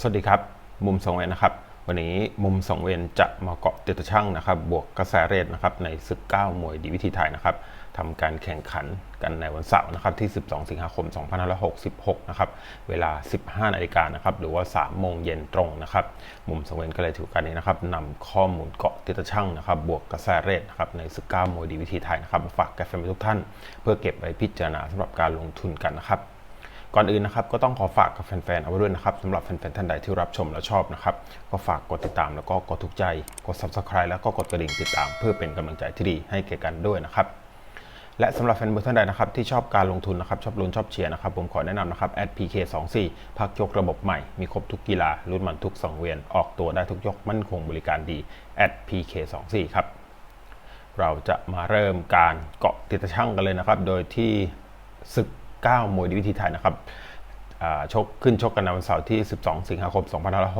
สวัสดีครับ มุมสองเวนนะครับ วันนี้มุมสองเวนจะมาเกาะติดช่างนะครับ บวกกระแสเรทนะครับในศึก 9 มวยดีวิธีไทยนะครับทำการแข่งขันกันในวันเสาร์นะครับที่ 12 สิงหาคม 2566 นะครับ เวลา 15 นาฬิกานะครับ หรือว่า 3 โมงเย็นตรงนะครับ มุมสองเวนก็เลยถือกาสนี้นะครับนำข้อมูลเกาะติดช่างนะครับ บวกกระแสเรทนะครับในศึก 9 มวยดีวิธีไทยนะครับมาฝากแกแฟนทุกท่าน เพื่อเก็บไว้พิจารณาสำหรับการลงทุนกันนะครับ ก่อนอื่นนะครับก็ต้องขอฝากกับแฟนๆเอาไว้ด้วยนะครับสำหรับแฟนๆท่านใดที่รับชมและชอบนะครับก็ฝากกดติดตามแล้วก็กดถูกใจกด subscribe แล้วก็กดกระดิ่งติดตาม เพื่อเป็นกำลังใจที่ดีให้แก่กันด้วยนะครับและสำหรับแฟนบอลท่านใดนะครับที่ชอบการลงทุนนะครับชอบลุ้นชอบเชียร์นะครับผมขอแนะนำนะครับ @pk24 พักยกระบบใหม่ มีครบทุกกีฬาลุ้นมันทุกสังเวียน ออกตัวได้ทุกยกมั่นคงบริการดี @pk24 ครับเราจะมาเริ่มการเกาะติดช่างกันเลยนะครับ โดยที่ศึก 9มวยดีวิธีไทยนะครับชกขึ้นชกกันในวันเสาร์ที่ 12 สิงหาคม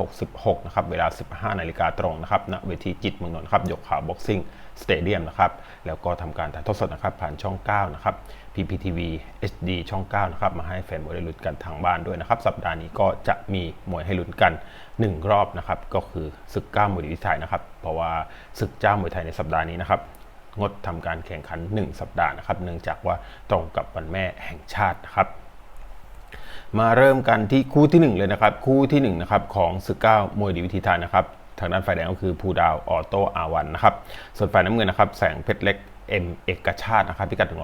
2566 นะครับ เวลา 15 นาฬิกาตรงนะครับ ณ เวทีจิตเมืองนนท์ครับ ยกขาวบ็อกซิ่งสเตเดียมนะครับ แล้วก็ทำการถ่ายทอดสดนะครับ ผ่านช่อง 9 นะครับ PPTV HD ช่อง 9 นะครับ มาให้แฟนมวยได้ลุ้นกันทางบ้านด้วยนะครับ สัปดาห์นี้ก็จะมีมวยให้ลุ้นกัน 1 รอบนะครับ ก็คือศึก9มวยดีวิธีไทยนะครับ เพราะว่าศึกเจ้ามวยไทยในสัปดาห์นี้นะครับ งดทำการแข่งขัน 1 สัปดาห์นะครับ เนื่องจากว่าตรงกับวันแม่แห่งชาตินะครับ มาเริ่มกันที่คู่ที่ 1 เลยนะครับ คู่ที่1นะครับของศึกเก้ามวยดีวิธีทานะครับ ทางด้านฝ่ายแดงก็คือภูดาวออโต้อาวันนะครับ ส่วนฝ่ายน้ำเงินนะครับ แสงเพชรเล็ก เอ็มเอกชาตินะครับพิกัด 100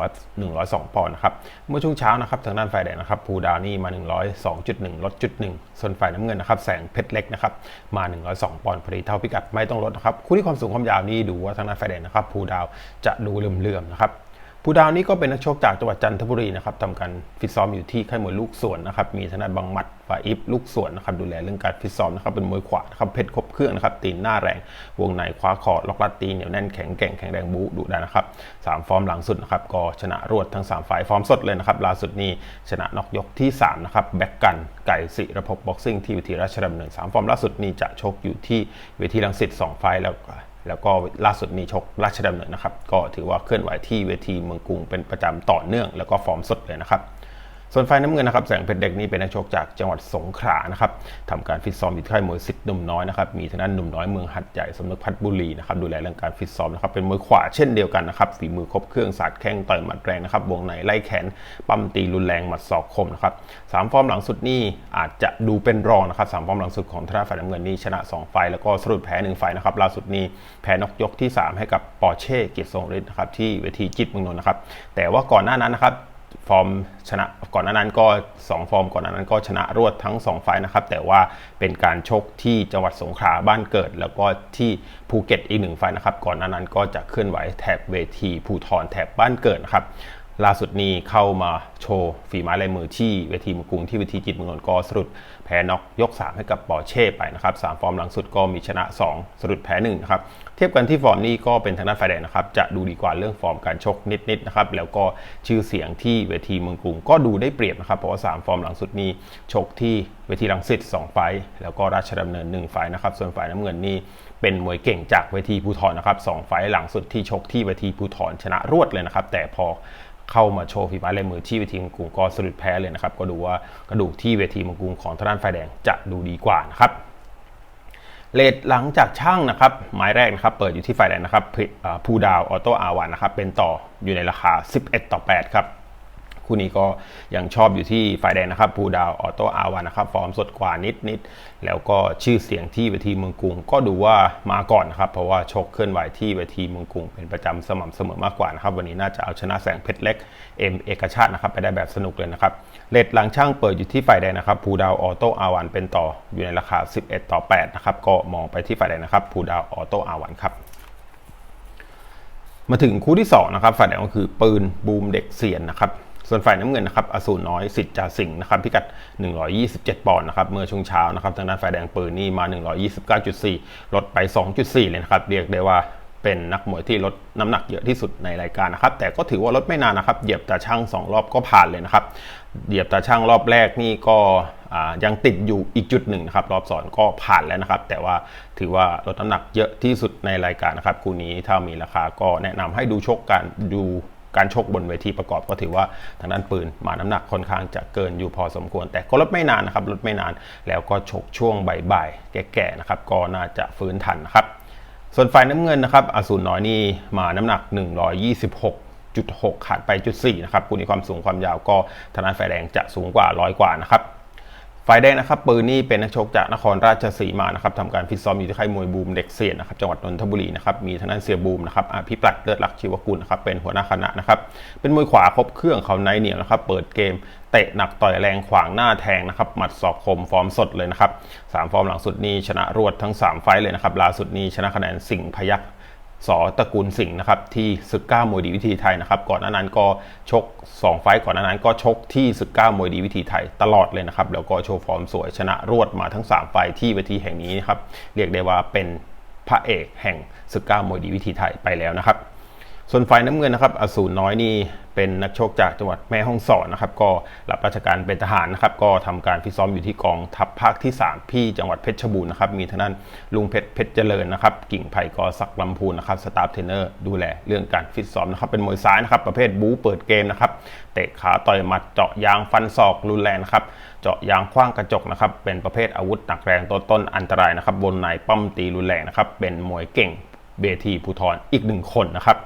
102 ปอนด์นะครับเมื่อช่วงเช้านะครับทางด้านฝ่ายแดงนะครับภูดาวนี่มา 102.1 ลดจุดหนึ่งส่วนฝ่ายน้ำเงินนะครับแสงเพชรเล็กนะครับมา 102 ปอนด์พอดีเท่าพิกัดไม่ต้องลดนะครับคู่ที่ความสูงความยาวนี่ดูว่าทางด้านฝ่ายแดงนะครับภูดาวจะดูเลื่อมๆนะครับ ภูดาวนี่ก็เป็นนักชกจากจังหวัดจันทบุรีนะครับทำการฟิตซ้อมอยู่ที่ค่ายมวยลูกสวนนะครับ มีทนายบังหมัดฝ่ายอิฟลูกสวนนะครับ ดูแลเรื่องการฟิตซ้อมนะครับ เป็นมวยขวานะครับ เพชรครบเครื่องนะครับ ตีนหน้าแรง วงในคว้าคอล็อกลัดตีเหนียวแน่นแข็งแกร่งแข็งแรงบูดุดันนะครับสามฟอร์มหลังสุดนะครับ ก็ชนะรวดทั้ง 3 ฝ่ายฟอร์มสดเลยนะครับ ล่าสุดนี้ชนะนอกยกที่ 3 นะครับ แบ็กกันไก่สิระพบบ็อกซิ่งที่เวทีราชดำเนิน3ฟอร์มล่าสุดนี้จะชกอยู่ที่เวทีลังสิต2ไฟแล้ว แล้วก็ล่าสุดนี้ชกราชดำเนินนะครับ ก็ถือว่าเคลื่อนไหวที่เวทีเมืองกรุงเป็นประจำต่อเนื่อง แล้วก็ฟอร์มสดเลยนะครับ ส่วนไฟน้ำเงินนะครับแสงเพชรเด็กนี่เป็นนักชกจากจังหวัดสงขลานะครับทำการฟิตซ้อมอยู่ที่ค่ายมวยสิทธิ์หนุ่มน้อยนะครับมีทางด้านหนุ่มน้อยเมืองหัดใหญ่สมนึกพัฒบุรีนะครับดูแลเรื่องการฟิตซ้อมนะครับเป็นมวยขวาเช่นเดียวกันนะครับฝีมือครบเครื่องสาดแข้งต่อยหมัดแรงนะครับวงในไล่แขนปั้มตีรุนแรงหมัดศอกคมนะครับสามฟอร์มหลังสุดนี่อาจจะดูเป็นรองนะครับสามฟอร์มหลังสุดของทางฝ่ายน้ำเงินนี่ชนะ 2 ไฟแล้วก็สรุปแพ้1ไฟนะครับล่าสุดนี้แพ้นกยกที่ 3 ให้กับปอร์เช่เกียรติทรงฤทธิ์นะครับที่เวทีจิตเมืองนนท์นะครับแต่ว่าก่อนหน้านั้นนะครับ ฟอร์มชนะก่อนหน้านั้นก็ 2 ฟอร์มก่อนหน้านั้นก็ชนะรวดทั้ง 2 ไฟนะครับ แต่ว่าเป็นการชกที่จังหวัดสงขลาบ้านเกิด แล้วก็ที่ภูเก็ตอีกหนึ่งไฟนะครับ ก่อนหน้านั้นก็จะเคลื่อนไหวแถบเวทีภูทรแถบบ้านเกิดนะครับล่าสุดนี้เข้ามาโชว์ฝีไม้ลายมือที่เวทีมกรุงที่เวทีจิตเมืองนนท์ก็สรุปแพ้น็อกยก 3 ให้กับปอร์เช่ไปนะครับ3ฟอร์มหลังสุดก็มีชนะ 2 สรุปแพ้1นะครับ เทียบกันที่ฟอร์มนี้ก็เป็นทางด้านฝ่ายแดงนะครับจะดูดีกว่าเรื่องฟอร์มการชกนิดๆนะครับแล้วก็ชื่อเสียงที่เวทีเมืองกรุงก็ดูได้เปรียบนะครับเพราะว่า 3 ฟอร์มหลังสุดนี้ชกที่เวทีลังสิต2ไฟแล้วก็ราชดำเนิน 1 ไฟนะครับส่วนฝ่ายน้ำเงินนี่เป็นมวยเก่งจากเวทีภูทรนะครับ2ไฟหลังสุดที่ชกที่เวทีภูทรชนะรวดเลยนะครับแต่พอเข้ามาโชว์ฝีไม้ลายมือที่เวทีมังกรก็สรุปแพ้เลยนะครับ ก็ดูว่ากระดูกที่เวทีมังกรของทางด้านไฟแดงจะดูดีกว่านะครับ เลทหลังจากช่างนะครับหมายแรกนะครับเปิดอยู่ที่ฝ่ายแดงนะครับพูดาวออโต้อาวันนะครับเป็นต่ออยู่ในราคา 11 ต่อ 8 ครับ คู่นี้ก็ยังชอบอยู่ที่ฝ่ายแดงนะครับภูดาวออโตอาวันนะครับ ฟอร์มสดกว่านิดนิดแล้วก็ชื่อเสียงที่เวทีเมืองกรุง ก็ดูว่ามาก่อนนะครับ เพราะว่าชกเคลื่อนไหวที่เวทีเมืองกรุง เป็นประจำสม่ำเสมอมากกว่านะครับ วันนี้น่าจะเอาชนะแสงเพชรเล็กเอ็มเอกชาตินะครับไปได้แบบสนุกเลยนะครับเลทหลังช่างเปิดอยู่ที่ฝ่ายแดงนะครับภูดาวออโตอาวันเป็นต่ออยู่ในราคา 11 ต่อ 8 นะครับ ก็มองไปที่ฝ่ายแดงนะครับภูดาวออโตอาวันครับมาถึงคู่ที่2นะครับฝ่ายแดงก็คือปืนบูมเด็กเสียนนะครับ ส่วนฝ่ายน้ำเงินนะครับอสูรน้อยสิทธิ์จ่าสิงห์นะครับพิกัด 127 ปอนด์นะครับเมื่อช่วงเช้านะครับทางด้านฝ่ายแดงปืนนี่มา 129.4 ลดไป 2.4 เลยนะครับ เรียกได้ว่าเป็นนักมวยที่ลดน้ำหนักเยอะที่สุดในรายการนะครับ แต่ก็ถือว่าลดไม่นานนะครับ เหยียบตาช่าง 2 รอบก็ผ่านเลยนะครับ เหยียบตาช่างรอบแรกนี่ก็ยังติดอยู่อีกจุดหนึ่งนะครับ รอบสอนก็ผ่านแล้วนะครับ แต่ว่าถือว่าลดน้ำหนักเยอะที่สุดในรายการนะครับคู่นี้ถ้ามีราคาก็แนะนำให้ดูชกกันดู การชกบนเวทีประกอบก็ถือว่าทางด้านปืนมาน้ำหนักค่อนข้างจะเกินอยู่พอสมควร แต่ก็ลดไม่นานนะครับลดไม่นาน แล้วก็ชกช่วงบ่ายๆแก่ๆนะครับก็น่าจะฟื้นทันนะครับส่วนฝ่ายน้ำเงินนะครับอสูรน้อยนี่มาน้ำหนัก 126จุด6ขาดไปจุด4นะครับคู่นี้ความสูงความยาวก็ทางด้านฝ่ายแดงจะสูงกว่าร้อยกว่านะครับ ฝ่ายแดงนะครับปืนนี่เป็นนักชกจากนครราชสีมานะครับทำการฟิตซ้อมอยู่ที่ค่ายมวยบูมเด็กเสียนนะครับจังหวัดนนทบุรีนะครับมีทางด้านเสียบูมนะครับอภิปรัตเลิศลักชีวกุลนะครับเป็นหัวหน้าคณะนะครับเป็นมวยขวาครบเครื่องเขาในเหนียวนะครับเปิดเกมเตะหนักต่อยแรงขวางหน้าแทงนะครับหมัดศอกคมฟอร์มสดเลยนะครับสามฟอร์มหลังสุดนี่ชนะรวดทั้ง 3 ไฟเลยนะครับล่าสุดนี่ชนะคะแนนสิงห์พยัก สอตระกูลสิงห์นะครับที่ศึกก้ามวยดีวิธีไทยนะครับก่อนหน้านั้นก็ชก 2 ไฟก่อนหน้านั้นก็ชกที่ศึกก้ามวยดีวิธีไทยตลอดเลยนะครับแล้วก็โชว์ฟอร์มสวยชนะรวดมาทั้ง 3 ไฟที่เวทีแห่งนี้นะครับเรียกได้ว่าเป็นพระเอกแห่งศึกก้ามวยดีวิธีไทยไปแล้วนะครับ ส่วนฝ่ายน้ำเงินนะครับอสูรน้อยนี่เป็นนักโชคจากจังหวัดแม่ฮ่องสอนนะครับ ก็รับราชการเป็นทหารนะครับ ก็ทำการฟิตซ้อมอยู่ที่กองทัพภาคที่ 3 ที่จังหวัดเพชรบูรณ์นะครับ มีทางด้านลุงเพชรเพชรเจริญนะครับ กิ่งไผ่กอสักลำพูนนะครับสตาฟเทรนเนอร์ดูแลเรื่องการฟิตซ้อมนะครับ เป็นมวยซ้ายนะครับ ประเภทบู๊เปิดเกมนะครับ เตะขาต่อยหมัดเจาะยางฟันศอกรุนแรงนะครับ เจาะยางคว้างกระจกนะครับ เป็นประเภทอาวุธหนักแรงต้นต้นอันตรายนะครับ บนในป้อมตีรุนแรงนะครับ เป็นมวยเก่งเบทีภูทรอีกหนึ่งคนนะครับ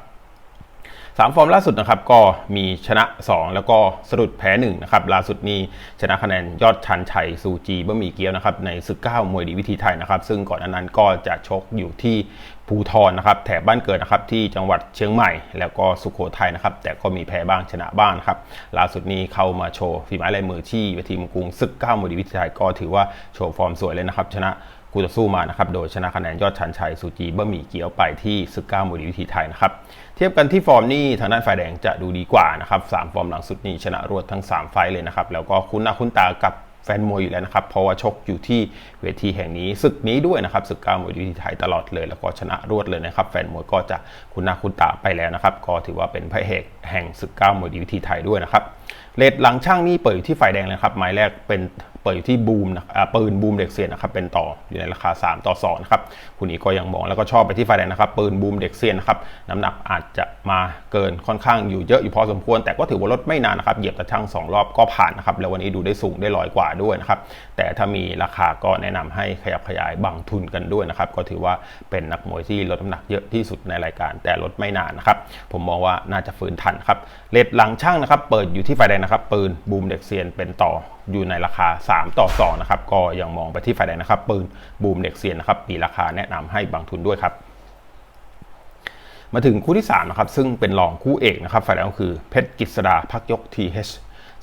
สามฟอร์มล่าสุดนะครับก็มีชนะ 2 แล้วก็สะดุดแพ้1นะครับล่าสุดนี้ชนะคะแนนยอดชันชัยซูจีบะหมี่เกี๊ยวนะครับในศึกเก้ามวยดีวิธีไทยนะครับซึ่งก่อนหนานั้นก็จะชกอยู่ที่ภูทรนะครับแถบบ้านเกิดนะครับที่จังหวัดเชียงใหม่ แล้วก็สุโขทัยนะครับแต่ก็มีแพ้บ้างชนะบ้างครับล่าสุดนี้เข้ามาโชว์ฝีไม้ลายมือที่เวทีมงกรุงศึกเก้ามวยดีวิธีไทยก็ถือว่าโชว์ฟอร์มสวยเลยนะครับชนะ คู่ต่อสู้มานะครับโดยชนะคะแนนยอดชันชัยสุจีบะหมี่เกี๊ยวไปที่ศึกก้ามวยดีวิธีไทยนะครับเทียบกันที่ฟอร์มนี่ทางด้านฝ่ายแดงจะดูดีกว่านะครับสามฟอร์มหลังสุดนี้ชนะรวดทั้ง 3 ไฟเลยนะครับแล้วก็คุ้นหน้าคุ้นตากับแฟนมวยอยู่แล้วนะครับ เพราะว่าชกอยู่ที่เวทีแห่งนี้ศึกนี้ด้วยนะครับศึกก้ามวยดีวิธีไทยตลอดเลย แล้วก็ชนะรวดเลยนะครับ แฟนมวยก็จะคุ้นาคุ้นตาไปแล้วนะครับ ก็ถือว่าเป็นพระเอกแห่งศึกก้ามวยดีวิธีไทยด้วยนะครับเลทหลังช่างนี่เปิดอยู่ที่ฝ่ายแดงเลยครับหมายแรกเป็น ปิดอยู่ที่บูมนะปืนบูมเด็กเสียนนะครับเป็นต่ออยู่ในราคา 3 ต่อ2นะครับคุณนี้ก็ยังมองแล้วก็ชอบไปที่ฝ่ายแดงนะครับปืนบูมเด็กเสียนนะครับน้ำหนักอาจจะมาเกินค่อนข้างอยู่เยอะอยู่พอสมควร แต่ก็ถือว่าลดไม่นานนะครับเหยียบตะช่าง2 รอบก็ผ่านนะครับแล้ววันนี้ดูได้สูงได้ลอยกว่าด้วยนะครับแต่ถ้ามีราคาก็แนะนำให้ขยับขยายบังทุนกันด้วยนะครับก็ถือว่าเป็นนักมวยที่ลดน้ำหนักเยอะที่สุดในรายการ แต่ลดไม่นานนะครับผมมองว่าน่าจะฟื้นทันครับเลทหลังช่างนะครับเปิดอยู่ที่ฝ่ายแดงนะครับปืนบูมเด็กเซียนเป็นต่อ อยู่ในราคา 3 ต่อ 2 นะครับ ก็ยังมองไปที่ฝ่ายแดงนะครับ ปืนบูมเด็กเซียนนะครับมีราคาแนะนำให้บังทุนด้วยครับ มาถึงคู่ที่3นะครับซึ่งเป็นรองคู่เอกนะครับฝ่ายแดงก็คือเพชรกฤษดาพักยก TH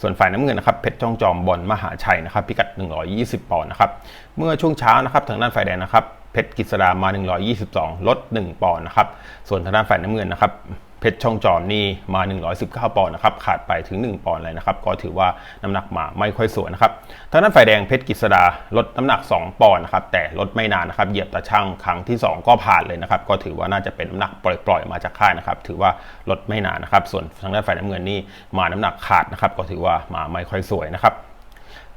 ส่วนฝ่ายน้ำเงินนะครับเพชรจ้องจอมบอลมหาชัยนะครับพิกัด 120 ปอนด์นะครับเมื่อช่วงเช้านะครับทางด้านฝ่ายแดงนะครับ เพชรกฤษดามา 122 ลด 1 ปอนด์นะครับ ส่วนทางด้านฝ่ายน้ำเงินนะครับ เพชรช่องจอมนี่มา 119 ปอนด์นะครับ ขาดไปถึง 1 ปอนด์เลยนะครับ ก็ถือว่าน้ำหนักมาไม่ค่อยสวยนะครับ ทางด้านฝ่ายแดงเพชรกฤษดาลดน้ำหนัก 2 ปอนด์นะครับ แต่ลดไม่นานนะครับ เหยียบตาช่างครั้งที่ 2 ก็ผ่านเลยนะครับ ก็ถือว่าน่าจะเป็นน้ำหนักปล่อยๆ มาจากค่ายนะครับ ถือว่าลดไม่นานนะครับ ส่วนทางด้านฝ่ายน้ำเงินนี่มาน้ำหนักขาดนะครับ ก็ถือว่ามาไม่ค่อยสวยนะครับ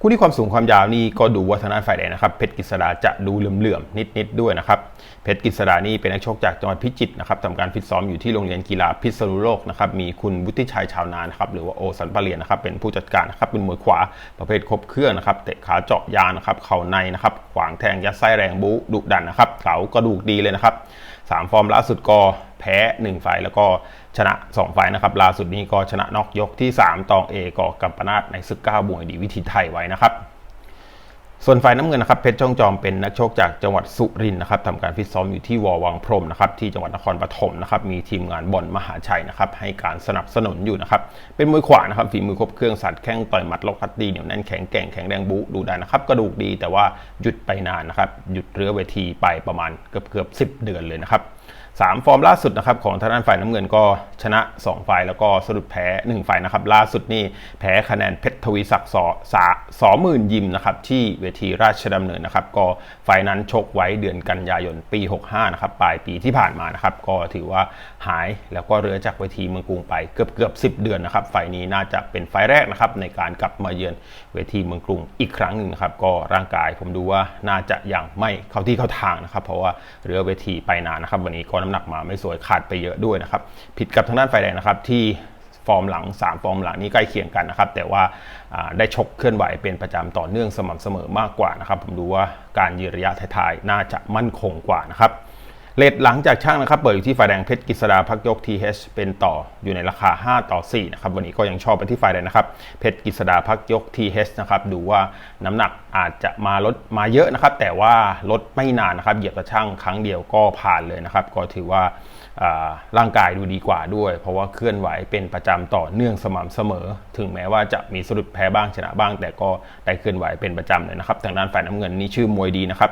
คู่ที่ความสูงความยาวนี่ก็ดูว่าทางด้านฝ่ายแดงนะครับ เพชรกฤษดาจะดูเหลื่อมๆนิดๆด้วยนะครับ เพชรกฤษดานี่เป็นนักชกจากจังหวัดพิจิตรนะครับทำการฟิตซ้อมอยู่ที่โรงเรียนกีฬาพิษณุโลกนะครับ มีคุณบุติชัยชาวนานครับ หรือว่าโอสันปะเรียนนะครับ เป็นผู้จัดการนะครับ เป็นมวยขวาประเภทครบเครื่องนะครับ เตะขาเจาะยางนะครับ เข่าในนะครับ ขวางแทงยัดไส้แรงบู๊ดุดันนะครับเข่ากระดูกดีเลยนะครับสามฟอร์มล่าสุดก็แพ้ 1 ไฟล์แล้วก็ ชนะ 2 ไฟนะครับล่าสุดนี้ก็ชนะนอกยกที่ 3 ตองเอกอกัมปนาตในศึกก้ามวยดีวิธีไทยไว้นะครับ ส่วนฝ่ายน้ำเงินนะครับเพชรจ้องจอมเป็นนักโชคจากจังหวัดสุรินทร์นะครับทำการฟิตซ้อมอยู่ที่วอวังพรมนะครับที่จังหวัดนครปฐมนะครับมีทีมงานบอลมหาชัยนะครับให้การสนับสนุนอยู่นะครับเป็นมือขวานะครับฝีมือครบเครื่องสัตว์แข้งต่อยหมัดล็อกพัดดีเหนียวแน่นแข็งแกร่งแข็งแรงบุดูได้นะครับกระดูกดีแต่ว่าหยุดไปนานนะครับหยุดเรือเวทีไปประมาณเกือบเกือบสิเดือนเลยนะครับ สามฟอร์มล่าสุดนะครับของทางด้านฝ่ายน้ำเงินก็ชนะ2ไฟล์แล้วก็สะดุดแพ้1ไฟล์นะครับ ล่าสุดนี่แพ้คะแนนเพชรทวีศักดิ์สอสาสอหมื่นยิมนะครับที่เวทีราชดำเนินนะครับ ก็ไฟล์นั้นชกไว้เดือนกันยายนปี 65 นะครับปลายปีที่ผ่านมานะครับ ก็ถือว่าหายแล้วก็เรือจากเวทีเมืองกรุงไปเกือบเกือบ10เดือนนะครับไฟล์นี้น่าจะเป็นไฟล์แรกนะครับในการกลับมาเยือนเวทีเมืองกรุงอีกครั้งหนึ่งครับก็ร่างกายผมดูว่าน่าจะยังไม่เข้าที่เข้าทางนะครับ เพราะว่าเรือเวทีไปนานนะครับ วันนี้ก็น้ำหนักมาไม่สวยขาดไปเยอะด้วยนะครับ ผิดกับทางด้านฝ่ายแดงนะครับที่ฟอร์มหลัง 3 ฟอร์มหลังนี้ใกล้เคียงกันนะครับ แต่ว่าได้ชกเคลื่อนไหวเป็นประจำต่อเนื่องสม่ำเสมอมากกว่านะครับ ผมดูว่าการยืนระยะท้ายๆน่าจะมั่นคงกว่านะครับ เลทหลังจากช่างนะครับ เปิดอยู่ที่ฝ่ายแดงเพชรกฤษดาพักยก TH เป็นต่ออยู่ในราคา 5 ต่อ 4 นะครับ วันนี้ก็ยังชอบไปที่ฝ่ายแดงนะครับ เพชรกฤษดาพักยก TH นะครับ ดูว่าน้ำหนักอาจจะมาลดมาเยอะนะครับ แต่ว่าลดไม่นานนะครับ เหยียบตะช่างครั้งเดียวก็ผ่านเลยนะครับ ก็ถือว่าร่างกายดูดีกว่าด้วย เพราะว่าเคลื่อนไหวเป็นประจำต่อเนื่องสม่ำเสมอ ถึงแม้ว่าจะมีสะดุดแพ้บ้างชนะบ้าง แต่ก็ได้เคลื่อนไหวเป็นประจำเลยนะครับ ทางด้านฝ่ายน้ำเงินนี่ชื่อมวยดีนะครับ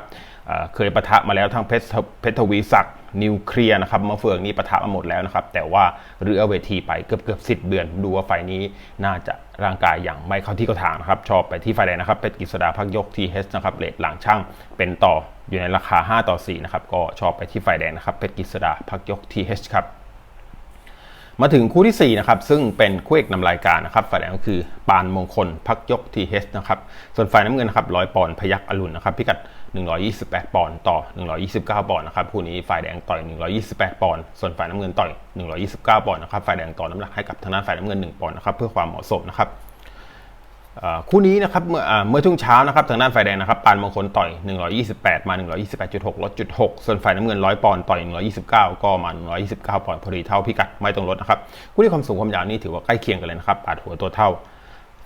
เคยประทะมาแล้วทั้งเพชรเพชรทวีศักดิ์นิวเคลียร์นะครับมาเฟืองนี่ประทะมาหมดแล้วนะครับ แต่ว่าเรือเวทีไปเกือบเกือบสิเดือน ดูว่าไฟนี้น่าจะร่างกายอย่างไม่เข้าที่เข้าทางนะครับ ชอบไปที่ไฟแดงนะครับเพชรกฤษดาพักยกทีเฮสนะครับเลทหลังช่างเป็นต่ออยู่ในราคา 5 ต่อ 4 นะครับ ก็ชอบไปที่ไฟแดงนะครับเพชรกฤษดาพักยกทีเฮสครับมาถึงคู่ที่ 4 นะครับ ซึ่งเป็นคู่เอกนำรายการนะครับฝ่ายแดงก็คือปานมงคลพักยกทีเฮสนะครับส่วนฝ่ายน้ำเงินนะครับร้อยปอนพยักอรุณนะครับพิกัด 128 ปอนด์ต่อ 129 ปอนด์นะครับคู่นี้ฝ่ายแดงต่อย 128 ปอนด์ส่วนฝ่ายน้ำเงินต่อย 129 ปอนด์นะครับฝ่ายแดงต่อน้ำหนักให้กับทางด้านฝ่ายน้ำเงิน 1 ปอนด์นะครับเพื่อความเหมาะสมนะครับคู่นี้นะครับเมื่อเมื่อช่วงเช้านะครับทางด้านฝ่ายแดงนะครับปานมงคลต่อย 128 มา 128.6 ลดจุด6ส่วนฝ่ายน้ำเงิน 100 ปอนด์ต่อย 129 ก็มา 129 ปอนด์พอดีเท่าพิกัดไม่ต้องลดนะครับคู่ที่ความสูงความยาวนี่ถือว่าใกล้เคียงกันเลยนะครับปาดหัวตัวเท่า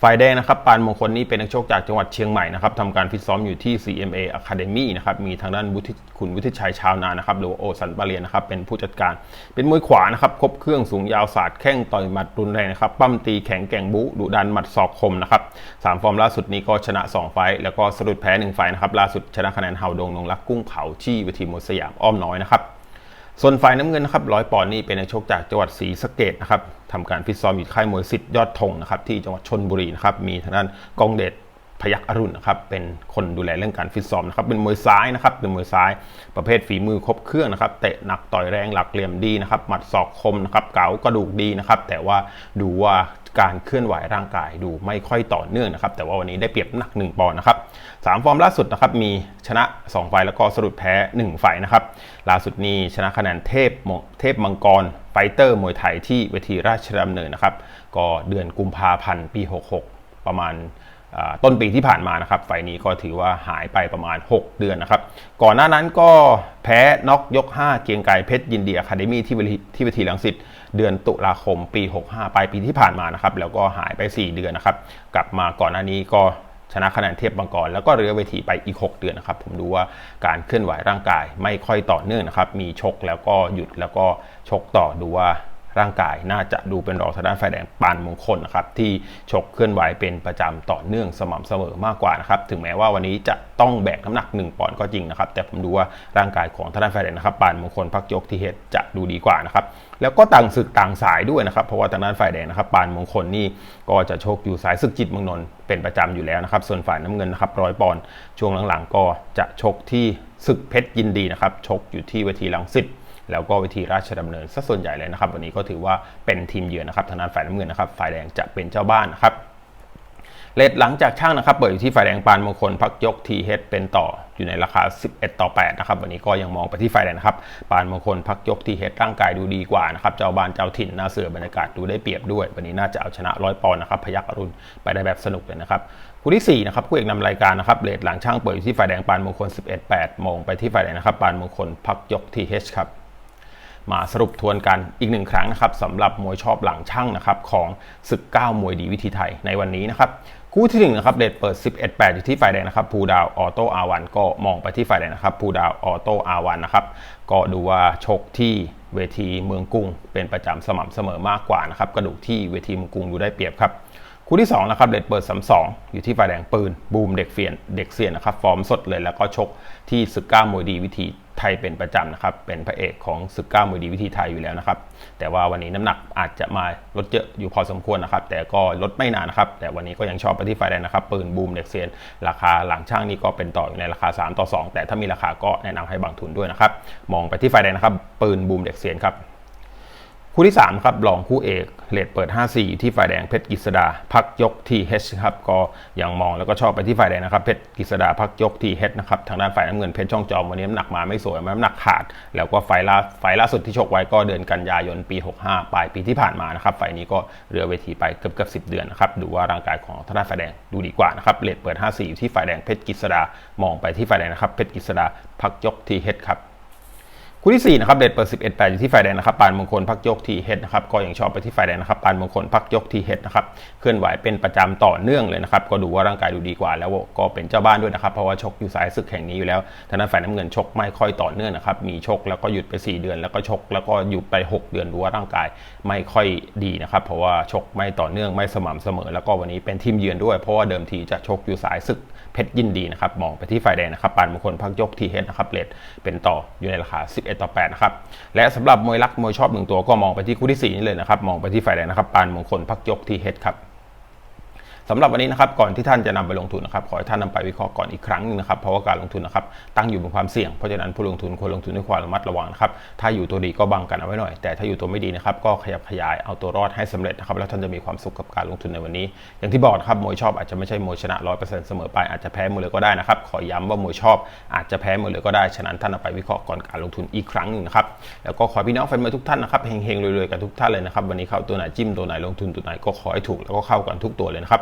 ฝ่ายแดงนะครับปานมงคลนี่เป็นนักชกจากจังหวัดเชียงใหม่นะครับทำการฟิตซ้อมอยู่ที่ CMA Academy นะครับมีทางด้านวุฒิคุณวุฒิชัยชาวนานะครับหรือโอสันปาเลียนนะครับเป็นผู้จัดการ เป็นมวยขวานะครับครบเครื่องสูงยาวศาสตร์แข้งต่อยหมัดรุนแรงนะครับปั้มตีแข็งแกร่งบุดุดันหมัดศอกคมนะครับสามฟอร์มล่าสุดนี้ก็ชนะ 2 ไฟแล้วก็สะดุดแพ้1ไฟนะครับล่าสุดชนะคะแนนเฮาดงนงรักกุ้งเผาที่เวทีมวยสยามอ้อมน้อยนะครับ ส่วนฝ่ายน้ำเงินนะครับร้อยปอนนี่เป็นนักชกจากจังหวัดศรีสะเกดนะครับทำการฟิตซ้อมอยู่ค่ายมวยสิทธิ์ยอดธงนะครับที่จังหวัดชนบุรีนะครับมีทางด้านกองเดชพยักอรุณนะครับเป็นคนดูแลเรื่องการฟิตซ้อมนะครับเป็นมวยซ้ายนะครับเป็นมวยซ้ายประเภทฝีมือครบเครื่องนะครับเตะหนักต่อยแรงหลักเหลี่ยมดีนะครับหมัดศอกคมนะครับเก๋ากระดูกดีนะครับแต่ว่าดูว่า การเคลื่อนไหวร่างกายดูไม่ค่อยต่อเนื่องนะครับแต่ว่าวันนี้ได้เปรียบหนัก 1 ปอนด์นะครับสามฟอร์มล่าสุดนะครับมีชนะ 2 ไฟแล้วก็สรุปแพ้ 1 ไฟนะครับล่าสุดนี้ชนะคะแนนเทพเทพมังกรไฟเตอร์มวยไทยที่เวทีราชดำเนินนะครับก็เดือนกุมภาพันธ์ปี 66 ประมาณต้นปีที่ผ่านมานะครับไฟนี้ก็ถือว่าหายไปประมาณ 6 เดือนนะครับ ก่อนหน้านั้นก็แพ้น็อกยก 5 เกียงไกรเพชรยินดีอะคาเดมี่ที่ที่เวทีลังสิต เดือนตุลาคมปี 65 ปลายปีที่ผ่านมานะครับ แล้วก็หายไป 4 เดือนนะครับ กลับมาก่อนหน้านี้ก็ชนะคะแนนเทพบังกรแล้วก็เรือเวทีไปอีก 6 เดือนนะครับ ผมดูว่าการเคลื่อนไหวร่างกายไม่ค่อยต่อเนื่องนะครับ มีชกแล้วก็หยุดแล้วก็ชกต่อดูว่า ร่างกายน่าจะดูเป็นรองทางด้านไฟแดงปานมงคลนะครับที่ชกเคลื่อนไหวเป็นประจำต่อเนื่องสม่ำเสมอมากกว่านะครับถึงแม้ว่าวันนี้จะต้องแบกน้ำหนัก 1ปอนด์ก็จริงนะครับแต่ผมดูว่าร่างกายของทางด้านไฟแดงนะครับปานมงคลพักยกที่เฮดจะดูดีกว่านะครับแล้วก็ต่างศึกต่างสายด้วยนะครับเพราะว่าทางด้านฝ่ายแดงนะครับปานมงคลนี่ก็จะโชคอยู่สายศึกจิตมืองนนเป็นประจำอยู่แล้วนะครับส่วนฝ่ายน้ำเงินนะครับร้อยปอนด์ช่วงหลังๆ ก็จะชกที่ศึกเพชรยินดีนะครับชกอยู่ที่เวทีลังสิต แล้วก็วิธีราชดำเนินซะส่วนใหญ่เลยนะครับ วันนี้ก็ถือว่าเป็นทีมเยือนนะครับทางด้านฝ่ายน้ำเงินนะครับฝ่ายแดงจะเป็นเจ้าบ้านนะครับเลทหลังจากช่างนะครับเปิดอยู่ที่ฝ่ายแดงปานมงคลพักยกทีเฮดเป็นต่ออยู่ในราคา 11 ต่อ 8 นะครับ วันนี้ก็ยังมองไปที่ฝ่ายแดงนะครับ ปานมงคลพักยกทีเฮดร่างกายดูดีกว่านะครับ เจ้าบ้านเจ้าถิ่นหน้าเสือบรรยากาศดูได้เปรียบด้วย วันนี้น่าจะเอาชนะร้อยปอนด์นะครับพยักอรุณไปได้แบบสนุกเลยนะครับคู่ที่4นะครับคู่เอกนำรายการนะครับเลทหลังช่างเปิดอยู่ที่ฝ่ายแดงปานมงคล 11 8 มองไปที่ฝ่ายแดงนะครับปานมงคลพักยกทีเฮดครับ มาสรุปทวนกันอีกหนึ่งครั้งนะครับสำหรับมวยชอบหลังช่างนะครับของศึก 9 มวยดีวิธีไทยในวันนี้นะครับคู่ที่1นนะครับเดดเปิด 11-8 อยู่ที่ฝ่ายแดงนะครับภูดาวออโต้อาวันก็มองไปที่ฝ่ายแดงนะครับภูดาวออโต้อาวันนะครับก็ดูว่าชกที่เวทีเมืองกรุง เป็นประจำสม่ำเสมอมากกว่านะครับกระดูกที่เวทีเมืองกรุงดูได้เปรียบครับคู่ที่2นะครับเดดเปิด3-2อยู่ที่ฝ่ายแดงปืนบูมเด็กเฟียนเด็กเซียนนะครับฟอร์มสดเลยแล้วก็ชกที่ศึกก้ามวยดีวิธี ไทยเป็นประจำนะครับ เป็นพระเอกของศึกก้ามวยดีวิธีไทยอยู่แล้วนะครับ แต่ว่าวันนี้น้ำหนักอาจจะมาลดเยอะอยู่พอสมควรนะครับ แต่ก็ลดไม่นานนะครับ แต่วันนี้ก็ยังชอบไปที่ไฟแดงนะครับ ปืนบูมเด็กเซียน ราคาหลังช่างนี่ก็เป็นต่ออยู่ในราคา 3 ต่อ 2 แต่ถ้ามีราคาก็แนะนำให้บางทุนด้วยนะครับ มองไปที่ไฟแดงนะครับ ปืนบูมเด็กเซียนครับ คู่ที่ 3 ครับรองคู่เอกเลดเปิด 5-4 ที่ฝ่ายแดงเพชรกฤษดาพักยกทีเฮครับก็ยังมองแล้วก็ชอบไปที่ฝ่ายแดงนะครับเพชรกฤษดาพักยกทีเฮนะครับทางด้านฝ่ายน้ำเงินเพชรช่องจอมวันนี้น้ำหนักมาไม่สวยน้ำหนักขาด แล้วก็ไฟล่าไฟล่าสุดที่ชกไว้ก็เดือนกันยายนปี 65 ปลายปีที่ผ่านมานะครับไฟนี้ก็เรือเวทีไปเกือบเกือบสิเดือนนะครับดูว่าร่างกายของทางด้านฝ่ายแดงดูดีกว่านะครับเลดเปิด 5-4 ที่ฝ่ายแดงเพชรกฤษดามองไปที่ฝ่ายแดงนะครับเพชรกฤษดาพักยกทีเฮครับ คู่ที่4นะครับเด็ดเปิด 11 8 อยู่ที่ฝ่ายแดงนะครับปานมงคลพักยกทีเฮดนะครับก็ยังชอบไปที่ฝ่ายแดงนะครับปานมงคลพักยกทีเฮดนะครับเคลื่อนไหวเป็นประจำต่อเนื่องเลยนะครับก็ดูว่าร่างกายดูดีกว่า แล้วก็เป็นเจ้าบ้านด้วยนะครับเพราะว่าชกอยู่สายศึกแห่งนี้อยู่แล้วทางด้านฝ่ายน้ำเงินชกไม่ค่อยต่อเนื่องนะครับมีชกแล้วก็หยุดไป 4 เดือน แล้วก็ชกแล้วก็หยุดไป 6 เดือนดูว่าร่างกายไม่ค่อยดีนะครับเพราะว่าชกไม่ต่อเนื่องไม่สม่ำเสมอ แล้วก็วันนี้เป็นทีมเยือนด้วย เพราะว่าเดิมทีจะชกอยู่สายศึกเพชรยินดีนะครับมองไปที่ฝ่ายแดงนะครับปานมงคลพักยกทีเฮดนะครับเลทเป็นต่ออยู่ในราคา11ต่อ 8 นะครับ และสำหรับมวยรักมวยชอบหนึ่งตัวก็มองไปที่คู่ที่ 4 นี่เลยนะครับ มองไปที่ฝ่ายแดงนะครับ ปานมงคลพักยกทีเฮดครับ สำหรับวันนี้นะครับก่อนที่ท่านจะนำไปลงทุนนะครับขอให้ท่านนำไปวิเคราะห์ก่อนอีกครั้งหนึงนะครับเพราะว่าการลงทุนนะครับตั้งอยู่บนความเสี่ยงเพราะฉะนั้นผู้ลงทุนควรลงทุนด้วยความระมัดระวังนะครับถ้าอยู่ตัวดีก็บังกันเอาไว้หน่อย แต่ถ้าอยู่ตัวไม่ดีนะครับก็ขยับขยายเอาตัวรอดให้สำเร็จนะครับแล้วท่านจะมีความสุขกับการลงทุนในวันนี้ อย่างที่บอกนะครับมวยชอบอาจจะไม่ใช่มวยชนะร้อยเปอร์เซ็นต์เสมอไปอาจจะแพ้มวยเลยก็ได้นะครับขอย้ำว่ามวยชอบอาจจะแพ้มวยเลยก็ได้ฉะนั้นท่านเอาไปวิเคราะห์ก่อนการลงทุนอีกครั้งหนึ่งนะครับแล้วก็ขอพี่น้องแฟนมวยทุกท่านนะครับเฮงๆรวยๆกันทุกท่านเลยนะครับวันนี้เข้าตัวไหนจิ้มตัวไหนลงทุนตัวไหนก็ขอให้ถูกแล้วก็เข้ากันทุกตัวเลยนะครับ